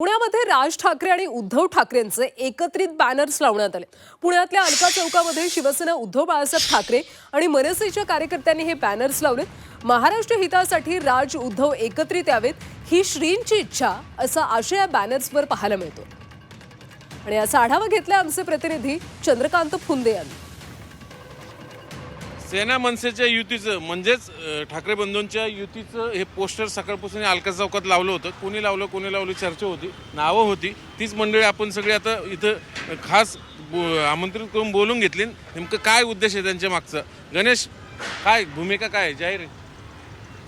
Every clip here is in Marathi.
पुण्यामध्ये राज ठाकरे आणि उद्धव ठाकरेंचे एकत्रित बॅनर्स लावण्यात आले. पुण्यातल्या अलका चौकामध्ये शिवसेना उद्धव बाळासाहेब ठाकरे आणि मनसेच्या कार्यकर्त्यांनी हे बॅनर्स लावलेत. महाराष्ट्र हितासाठी राज उद्धव एकत्रित यावेत ही श्रींची इच्छा असा आशय या बॅनर्सवर पाहायला मिळतो. आणि याचा आढावा घेतला आमचे प्रतिनिधी चंद्रकांत फुंदे यांनी. सेना मनसेच्या युतीचं म्हणजेच ठाकरे बंधूंच्या युतीचं हे पोस्टर सकाळपासून अलका चौकात लावलं होतं. कोणी लावलं कोणी लावलं चर्चा होती नावं होती. तीच मंडळी आपण सगळी आता इथं खास बो- आमंत्रित करून बोलून घेतली. नेमकं काय उद्देश आहे त्यांच्या मागचा? गणेश काय भूमिका काय जाहीर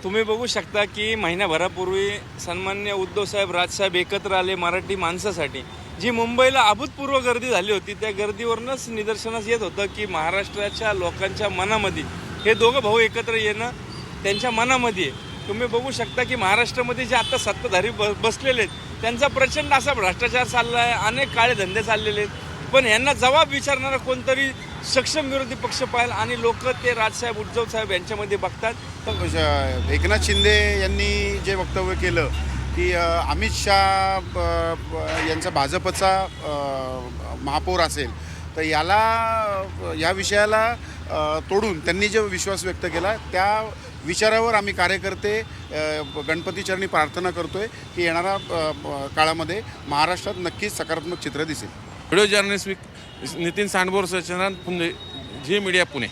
तुम्ही बघू शकता की महिन्याभरापूर्वी सन्मान्य उद्धवसाहेब राजसाहेब एकत्र आले मराठी माणसासाठी. जी मुंबईला अभूतपूर्व गर्दी झाली होती त्या गर्दीवरूनच निदर्शनास येत होतं की महाराष्ट्राच्या लोकांच्या मनामध्ये हे दोघं भाऊ एकत्र येणं त्यांच्या मनामध्ये आहे. तुम्ही बघू शकता की महाराष्ट्रामध्ये जे आता सत्ताधारी ब बसलेले आहेत त्यांचा प्रचंड असा भ्रष्टाचार चालला आहे अनेक काळे धंदे चाललेले आहेत. पण यांना जबाब विचारणारा कोणतरी सक्षम विरोधी पक्ष पाहिला आणि लोक ते राजसाहेब उद्धव साहेब यांच्यामध्ये बघतात. एकनाथ शिंदे यांनी जे वक्तव्य केलं की अमित शहा ब- यांचा भाजपचा महापौर असेल तर याला या विषयाला तोडून त्यांनी जो विश्वास व्यक्त केला त्या विचारावर आम्ही कार्यकर्ते गणपतीचरणी प्रार्थना करतोय की येणाऱ्या काळामध्ये महाराष्ट्रात नक्कीच सकारात्मक चित्र दिसेल. व्हिडिओ जर्नलिस्ट नितीन सांडबोर चंद्रांत पुणे झी मीडिया पुणे.